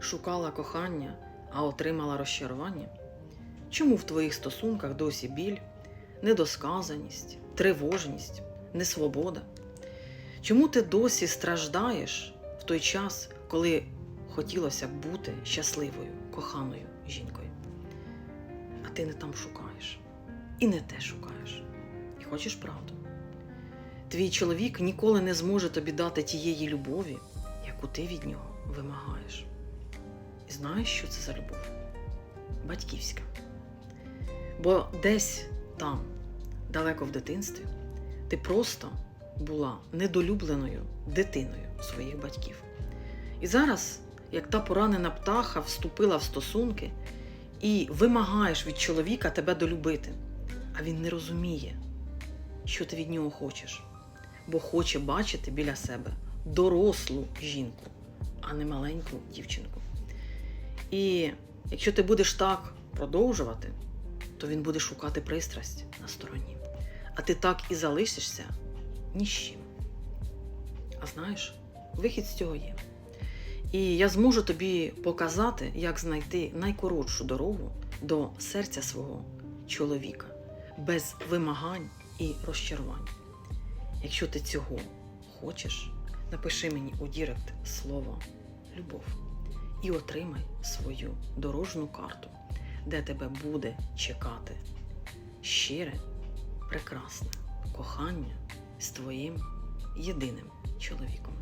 шукала кохання, а отримала розчарування? Чому в твоїх стосунках досі біль, недосказаність, тривожність, несвобода? Чому ти досі страждаєш в той час, коли хотілося б бути щасливою, коханою жінкою? А ти не там шукаєш і не те шукаєш, і хочеш правду. Твій чоловік ніколи не зможе тобі дати тієї любові, яку ти від нього вимагаєш. І знаєш, що це за любов? Батьківська. Бо десь там, далеко в дитинстві, ти просто була недолюбленою дитиною своїх батьків. І зараз, як та поранена птаха вступила в стосунки і вимагаєш від чоловіка тебе долюбити, а він не розуміє, що ти від нього хочеш, бо хоче бачити біля себе дорослу жінку, а не маленьку дівчинку. І якщо ти будеш так продовжувати, то він буде шукати пристрасть на стороні. А ти так і залишишся ні з чим. А знаєш, вихід з цього є. І я зможу тобі показати, як знайти найкоротшу дорогу до серця свого чоловіка без вимагань і розчарувань. Якщо ти цього хочеш, напиши мені у Дірект слово любов і отримай свою дорожну карту, де тебе буде чекати щире, прекрасне кохання з твоїм єдиним чоловіком.